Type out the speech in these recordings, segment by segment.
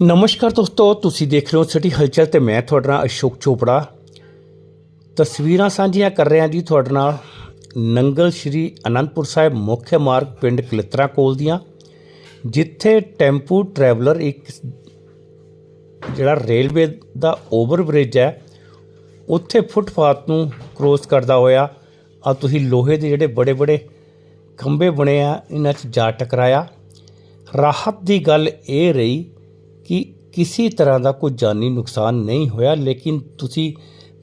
ਨਮਸਕਾਰ ਦੋਸਤੋ, ਤੁਸੀਂ ਦੇਖ ਰਹੇ ਹੋ ਸਿਟੀ ਹਲਚਲ ਤੇ ਮੈਂ ਤੁਹਾਡਾ ਨਾਲ ਅਸ਼ੋਕ ਚੋਪੜਾ। ਤਸਵੀਰਾਂ ਸਾਂਝੀਆਂ ਕਰ ਰਿਹਾ ਜੀ ਤੁਹਾਡੇ ਨਾਲ ਨੰਗਲ ਸ਼੍ਰੀ ਅਨੰਦਪੁਰ ਸਾਹਿਬ ਮੁੱਖ ਮਾਰਗ ਪਿੰਡ ਕਲਿੱਤਰਾ ਕੋਲ ਦੀਆਂ, ਜਿੱਥੇ ਟੈਂਪੂ ਟਰੈਵਲਰ ਇੱਕ ਜਿਹੜਾ ਰੇਲਵੇ ਦਾ ਓਵਰ ਬ੍ਰਿਜ ਹੈ, ਉੱਥੇ ਫੁੱਟਪਾਥ ਨੂੰ ਕ੍ਰੋਸ ਕਰਦਾ ਹੋਇਆ, ਆ ਤੁਸੀਂ ਲੋਹੇ ਦੇ ਜਿਹੜੇ ਬੜੇ ਬੜੇ ਖੰਭੇ ਬਣੇ ਆ, ਇਹਨਾਂ 'ਚ ਜਾ ਟਕਰਾਇਆ। ਰਾਹਤ ਦੀ ਗੱਲ ਇਹ ਰਹੀ ਕਿ ਕਿਸੇ ਤਰ੍ਹਾਂ ਦਾ ਕੋਈ ਜਾਨੀ ਨੁਕਸਾਨ ਨਹੀਂ ਹੋਇਆ, ਲੇਕਿਨ ਤੁਸੀਂ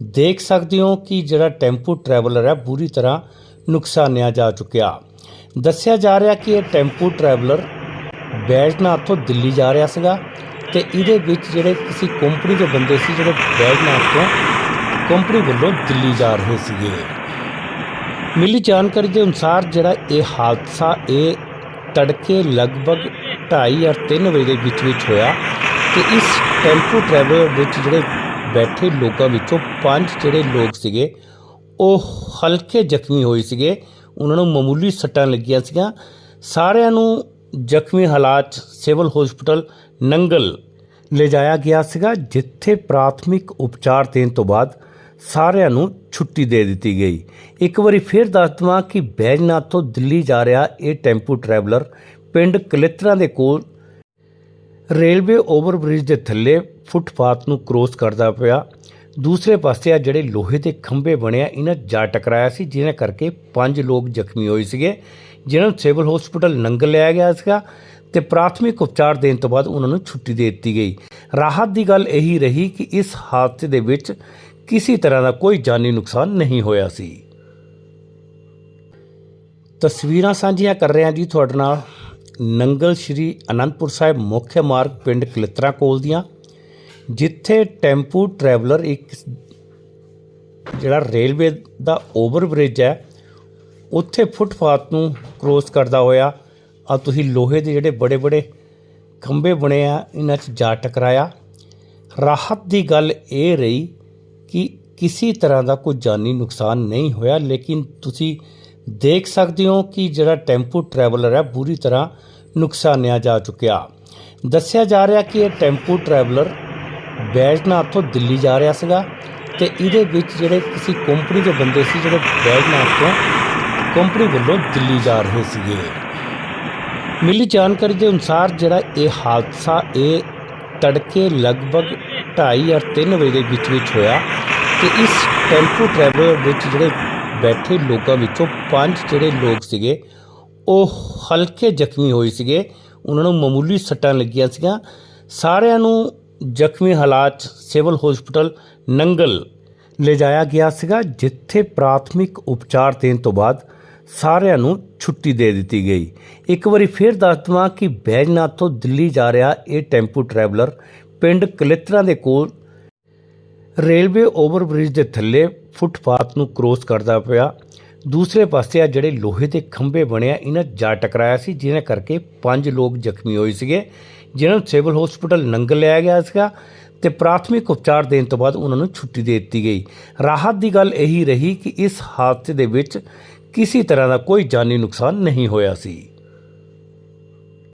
ਦੇਖ ਸਕਦੇ ਹੋ ਕਿ ਜਿਹੜਾ ਟੈਂਪੂ ਟਰੈਵਲਰ ਹੈ, ਬੁਰੀ ਤਰ੍ਹਾਂ ਨੁਕਸਾਨਿਆ ਜਾ ਚੁੱਕਿਆ। ਦੱਸਿਆ ਜਾ ਰਿਹਾ ਕਿ ਇਹ ਟੈਂਪੂ ਟਰੈਵਲਰ ਬੈਜਨਾਥ ਤੋਂ ਦਿੱਲੀ ਜਾ ਰਿਹਾ ਸੀਗਾ ਤੇ ਇਹਦੇ ਵਿੱਚ ਜਿਹੜੇ ਕਿਸੇ ਕੰਪਨੀ ਦੇ ਬੰਦੇ ਸੀ, ਜਿਹੜੇ ਬੈਜਨਾਥ ਤੋਂ ਕੰਪਨੀ ਵੱਲੋਂ ਦਿੱਲੀ ਜਾ ਰਹੇ ਸੀਗੇ। ਮਿਲੀ ਜਾਣਕਾਰੀ ਦੇ ਅਨੁਸਾਰ ਜਿਹੜਾ ਇਹ ਹਾਦਸਾ, ਇਹ ਤੜਕੇ ਲਗਭਗ 2:30 ਔਰ 3 ਵਜੇ ਦੇ ਵਿੱਚ ਵਿੱਚ ਹੋਇਆ ਤੇ ਇਸ ਟੈਂਪੂ ਟਰੈਵਲਰ ਵਿੱਚ ਜਿਹੜੇ ਬੈਠੇ ਲੋਕਾਂ ਵਿੱਚੋਂ ਪੰਜ ਜਿਹੜੇ ਲੋਕ ਸੀਗੇ, ਉਹ ਹਲਕੇ ਜ਼ਖਮੀ ਹੋਏ ਸੀਗੇ। ਉਹਨਾਂ ਨੂੰ ਮਾਮੂਲੀ ਸੱਟਾਂ ਲੱਗੀਆਂ ਸੀਗੀਆਂ। ਸਾਰਿਆਂ ਨੂੰ ਜ਼ਖਮੀ ਹਾਲਾਤ 'ਚ ਸਿਵਲ ਹਸਪੀਟਲ ਨੰਗਲ ਲਿਜਾਇਆ ਗਿਆ ਸੀਗਾ, ਜਿੱਥੇ ਪ੍ਰਾਥਮਿਕ ਉਪਚਾਰ ਦੇਣ ਤੋਂ ਬਾਅਦ ਸਾਰਿਆਂ ਨੂੰ ਛੁੱਟੀ ਦੇ ਦਿੱਤੀ ਗਈ। ਇੱਕ ਵਾਰੀ ਫਿਰ ਦੱਸ ਦਵਾਂ ਕਿ ਬੈਜਨਾਥ ਤੋਂ ਦਿੱਲੀ ਜਾ ਰਿਹਾ ਇਹ ਟੈਂਪੂ ਟਰੈਵਲਰ ਪਿੰਡ ਕਲਿੱਤਰਾ ਦੇ ਕੋਲ ਰੇਲਵੇ ਓਵਰਬ੍ਰਿਜ ਦੇ ਥੱਲੇ ਫੁੱਟਪਾਥ ਨੂੰ ਕ੍ਰੋਸ ਕਰਦਾ ਪਿਆ। ਦੂਸਰੇ ਪਾਸੇ ਆ ਜਿਹੜੇ ਲੋਹੇ ਦੇ ਖੰਭੇ ਬਣੇ ਆ, ਇਹਨਾਂ ਜਾ ਟਕਰਾਇਆ ਸੀ, ਜਿਹਨਾਂ ਕਰਕੇ ਪੰਜ ਲੋਕ ਜ਼ਖਮੀ ਹੋਏ ਸੀਗੇ, ਜਿਨ੍ਹਾਂ ਨੂੰ ਸਿਵਲ ਹਸਪੀਟਲ ਨੰਗਲ ਲਿਆ ਗਿਆ ਸੀਗਾ ਤੇ ਪ੍ਰਾਥਮਿਕ ਉਪਚਾਰ ਦੇਣ ਤੋਂ ਬਾਅਦ ਉਹਨਾਂ ਨੂੰ ਛੁੱਟੀ ਦੇ ਦਿੱਤੀ ਗਈ। ਰਾਹਤ ਦੀ ਗੱਲ ਇਹੀ ਰਹੀ ਕਿ ਇਸ ਹਾਦਸੇ ਦੇ ਵਿੱਚ ਕਿਸੇ ਤਰ੍ਹਾਂ ਦਾ ਕੋਈ ਜਾਨੀ ਨੁਕਸਾਨ ਨਹੀਂ ਹੋਇਆ ਸੀ। ਤਸਵੀਰਾਂ ਸਾਂਝੀਆਂ ਕਰ ਰਹੇ ਹਾਂ ਜੀ ਤੁਹਾਡੇ ਨਾਲ ਨੰਗਲ ਸ਼੍ਰੀ ਅਨੰਦਪੁਰ ਸਾਹਿਬ ਮੁੱਖ ਮਾਰਗ ਪਿੰਡ ਕਲਿੱਤਰਾ ਕੋਲ ਦੀਆਂ, ਜਿੱਥੇ ਟੈਂਪੂ ਟਰੈਵਲਰ ਇੱਕ ਜਿਹੜਾ ਰੇਲਵੇ ਦਾ ਓਵਰ ਬ੍ਰਿਜ ਹੈ, ਉੱਥੇ ਫੁੱਟਪਾਥ ਨੂੰ ਕ੍ਰੋਸ ਕਰਦਾ ਹੋਇਆ, ਆ ਤੁਸੀਂ ਲੋਹੇ ਦੇ ਜਿਹੜੇ ਬੜੇ ਬੜੇ ਖੰਭੇ ਬਣੇ ਆ, ਇਹਨਾਂ 'ਚ ਜਾ ਟਕਰਾਇਆ। ਰਾਹਤ ਦੀ ਗੱਲ ਇਹ ਰਹੀ ਕਿ ਕਿਸੇ ਤਰ੍ਹਾਂ ਦਾ ਕੋਈ ਜਾਨੀ ਨੁਕਸਾਨ ਨਹੀਂ ਹੋਇਆ, ਲੇਕਿਨ ਤੁਸੀਂ ਦੇਖ ਸਕਦੇ ਹੋ ਕਿ ਜਿਹੜਾ ਟੈਂਪੂ ਟਰੈਵਲਰ ਹੈ, ਬੁਰੀ ਤਰ੍ਹਾਂ ਨੁਕਸਾਨਿਆ ਜਾ ਚੁੱਕਿਆ। ਦੱਸਿਆ ਜਾ ਰਿਹਾ ਕਿ ਇਹ ਟੈਂਪੂ ਟਰੈਵਲਰ ਬੈਜਨਾਥ ਤੋਂ ਦਿੱਲੀ ਜਾ ਰਿਹਾ ਸੀਗਾ ਤੇ ਇਹਦੇ ਵਿੱਚ ਜਿਹੜੇ ਕਿਸੇ ਕੰਪਨੀ ਦੇ ਬੰਦੇ ਸੀ, ਜਿਹੜੇ ਬੈਜਨਾਥ ਤੋਂ ਕੰਪਨੀ ਵੱਲੋਂ ਦਿੱਲੀ ਜਾ ਰਹੇ ਸੀਗੇ। ਮਿਲੀ ਜਾਣਕਾਰੀ ਦੇ ਅਨੁਸਾਰ ਜਿਹੜਾ ਇਹ ਹਾਦਸਾ, ਇਹ ਤੜਕੇ ਲਗਭਗ 2:30 ਔਰ 3 ਵਜੇ ਦੇ ਵਿੱਚ ਵਿੱਚ ਹੋਇਆ ਤੇ ਇਸ ਟੈਂਪੂ ਟਰੈਵਲਰ ਵਿੱਚ ਜਿਹੜੇ ਬੈਠੇ ਲੋਕਾਂ ਵਿੱਚੋਂ ਪੰਜ ਜਿਹੜੇ ਲੋਕ ਸੀਗੇ, ਉਹ ਹਲਕੇ ਜ਼ਖਮੀ ਹੋਏ ਸੀਗੇ। ਉਹਨਾਂ ਨੂੰ ਮਾਮੂਲੀ ਸੱਟਾਂ ਲੱਗੀਆਂ ਸੀਗੀਆਂ। ਸਾਰਿਆਂ ਨੂੰ ਜ਼ਖਮੀ ਹਾਲਾਤ 'ਚ ਸਿਵਲ ਹਸਪੀਟਲ ਨੰਗਲ ਲਿਜਾਇਆ ਗਿਆ ਸੀਗਾ, ਜਿੱਥੇ ਪ੍ਰਾਥਮਿਕ ਉਪਚਾਰ ਦੇਣ ਤੋਂ ਬਾਅਦ ਸਾਰਿਆਂ ਨੂੰ ਛੁੱਟੀ ਦੇ ਦਿੱਤੀ ਗਈ। ਇੱਕ ਵਾਰੀ ਫਿਰ ਦੱਸ ਦਵਾਂ ਕਿ ਬੈਜਨਾਥ ਤੋਂ ਦਿੱਲੀ ਜਾ ਰਿਹਾ ਇਹ ਟੈਂਪੂ ਟਰੈਵਲਰ ਪਿੰਡ ਕਲਿੱਤਰਾ ਦੇ ਕੋਲ ਰੇਲਵੇ ਓਵਰਬ੍ਰਿਜ ਦੇ ਥੱਲੇ ਫੁੱਟਪਾਥ ਨੂੰ ਕ੍ਰੋਸ ਕਰਦਾ ਪਿਆ। ਦੂਸਰੇ ਪਾਸੇ ਆ ਜਿਹੜੇ ਲੋਹੇ ਦੇ ਖੰਭੇ ਬਣੇ ਆ, ਇਹਨਾਂ ਜਾ ਟਕਰਾਇਆ ਸੀ ਜਿਹਨਾਂ ਕਰਕੇ ਪੰਜ ਲੋਕ ਜ਼ਖਮੀ ਹੋਏ ਸੀਗੇ, ਜਿਨ੍ਹਾਂ ਨੂੰ ਸਿਵਲ ਹਸਪੀਟਲ ਨੰਗਲ ਲਿਆ ਗਿਆ ਸੀਗਾ ਤੇ ਪ੍ਰਾਥਮਿਕ ਉਪਚਾਰ ਦੇਣ ਤੋਂ ਬਾਅਦ ਉਹਨਾਂ ਨੂੰ ਛੁੱਟੀ ਦੇ ਦਿੱਤੀ ਗਈ। ਰਾਹਤ ਦੀ ਗੱਲ ਇਹੀ ਰਹੀ ਕਿ ਇਸ ਹਾਦਸੇ ਦੇ ਵਿੱਚ ਕਿਸੇ ਤਰ੍ਹਾਂ ਦਾ ਕੋਈ ਜਾਨੀ ਨੁਕਸਾਨ ਨਹੀਂ ਹੋਇਆ ਸੀ।